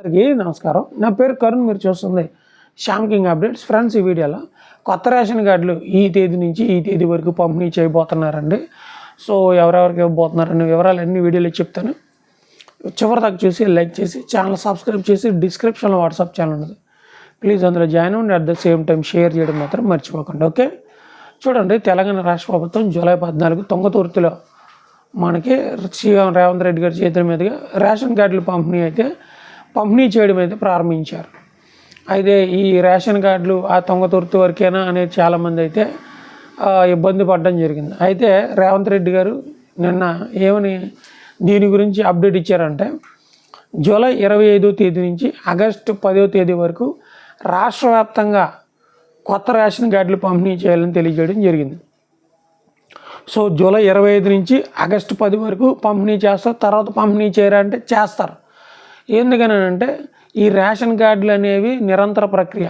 అందరికీ నమస్కారం. నా పేరు కరుణ్ మీరు చూస్తుంది శ్యామ్ కింగ్ అప్డేట్స్. ఫ్రెండ్స్ ఈ వీడియోలో కొత్త రేషన్ కార్డులు ఈ తేదీ నుంచి ఈ తేదీ వరకు పంపిణీ చేయబోతున్నారండి. సో ఎవరెవరికి ఇవ్వబోతున్నారని వివరాలు అన్ని వీడియోలో చెప్తాను. చివరి దాకా చూసి లైక్ చేసి ఛానల్ సబ్స్క్రైబ్ చేసి డిస్క్రిప్షన్లో వాట్సాప్ ఛానల్ ఉంది. ప్లీజ్ అందులో జాయిన్ అవ్వండి. At the same time share చేయడం మాత్రం మర్చిపోకండి ఓకే? చూడండి తెలంగాణ రాష్ట్ర ప్రభుత్వం జూలై పద్నాలుగు తొంగతుర్తిలో మనకి సీఎం రేవంత్ రెడ్డి గారి చేతుల మీదుగా రేషన్ కార్డులు పంపిణీ అయితే పంపిణీ చేయడం అయితే ప్రారంభించారు. అయితే ఈ రేషన్ కార్డులు ఆ తొంగతుర్తి వరకేనా అనేది చాలామంది అయితే ఇబ్బంది పడడం జరిగింది. అయితే రేవంత్ రెడ్డి గారు నిన్న ఏమని దీని గురించి అప్డేట్ ఇచ్చారంటే జూలై ఇరవై ఐదో తేదీ నుంచి ఆగస్టు పదో తేదీ వరకు రాష్ట్ర వ్యాప్తంగా కొత్త రేషన్ కార్డులు పంపిణీ చేయాలని తెలియజేయడం జరిగింది. సో జూలై ఇరవై ఐదు నుంచి ఆగస్టు పది వరకు పంపిణీ చేస్తారు తర్వాత పంపిణీ చేయరంటే చేస్తారు. ఎందుకనంటే ఈ రేషన్ కార్డులు అనేవి నిరంతర ప్రక్రియ.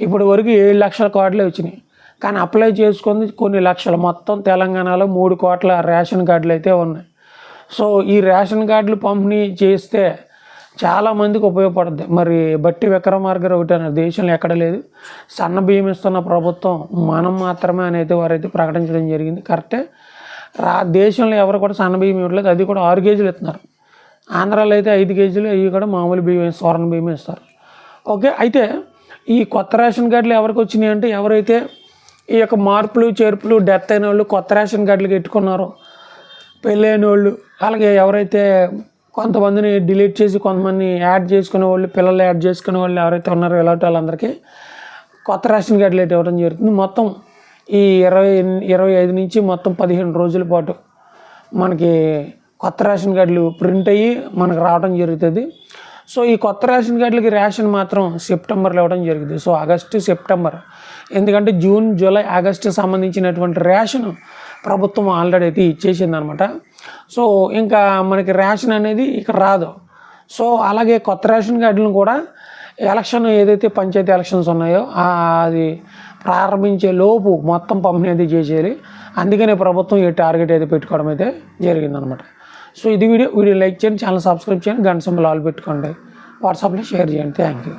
ఇప్పటి వరకు ఏడు లక్షల కార్డులే వచ్చినాయి. కానీ అప్లై చేసుకుంది కొన్ని లక్షలు. మొత్తం తెలంగాణలో మూడు కోట్ల రేషన్ కార్డులు అయితే ఉన్నాయి. సో ఈ రేషన్ కార్డులు పంపిణీ చేస్తే చాలామందికి ఉపయోగపడుద్ది. మరి బట్టి విక్రమార్గర్ ఒకటి అన్నారు దేశంలో ఎక్కడ లేదు. సన్న బియ్యం ఇస్తున్న ప్రభుత్వం మనం మాత్రమే అని అయితే వారైతే ప్రకటించడం జరిగింది. కరెక్టే. రా దేశంలో ఎవరు కూడా సన్న బియ్యం ఇవ్వట్లేదు. అది కూడా ఆరు కేజీలు ఇస్తున్నారు. ఆంధ్రాలో అయితే ఐదు కేజీలు అవి కూడా మామూలు బియ్యం సోరణ బియ్యం ఇస్తారు ఓకే అయితే ఈ కొత్త రేషన్ కార్డులు ఎవరికి వచ్చినాయి అంటే ఎవరైతే ఈ యొక్క మార్పులు చేర్పులు డెత్ అయిన వాళ్ళు కొత్త రేషన్ కార్డులు పెట్టుకున్నారో పెళ్ళైన వాళ్ళు అలాగే ఎవరైతే కొంతమందిని డిలీట్ చేసి కొంతమంది యాడ్ చేసుకునే వాళ్ళు పిల్లలు యాడ్ చేసుకునే వాళ్ళు ఎవరైతే ఉన్నారో ఇలాంటి వాళ్ళందరికీ కొత్త రేషన్ కార్డులు అయితే ఇవ్వడం జరుగుతుంది. మొత్తం ఈ ఇరవై ఇరవై ఐదు నుంచి మొత్తం పదిహేను రోజుల పాటు మనకి కొత్త రేషన్ కార్డులు ప్రింట్ అయ్యి మనకు రావడం జరుగుతుంది. సో ఈ కొత్త రేషన్ కార్డులకి రేషన్ మాత్రం సెప్టెంబర్లో ఇవ్వడం జరుగుతుంది. So August September. ఎందుకంటే జూన్ జూలై ఆగస్టు సంబంధించినటువంటి రేషన్ ప్రభుత్వం ఆల్రెడీ అయితే ఇచ్చేసింది అనమాట సో ఇంకా మనకి రేషన్ అనేది ఇక్కడ రాదు. సో అలాగే కొత్త రేషన్ కార్డులను కూడా ఎలక్షన్ ఏదైతే పంచాయతీ ఎలక్షన్స్ ఉన్నాయో అది ప్రారంభించే లోపు మొత్తం పంపిణీ అయితే చేసేయాలి. అందుకనే ప్రభుత్వం ఈ టార్గెట్ అయితే పెట్టుకోవడం అయితే జరిగిందనమాట. సో ఇది వీడియో వీడియో లైక్ చేయండి ఛానల్ సబ్స్క్రైబ్ చేయండి గంట సింబల్ ఆల్ పెట్టుకోండి. వాట్సాప్లో షేర్ చేయండి. Thank you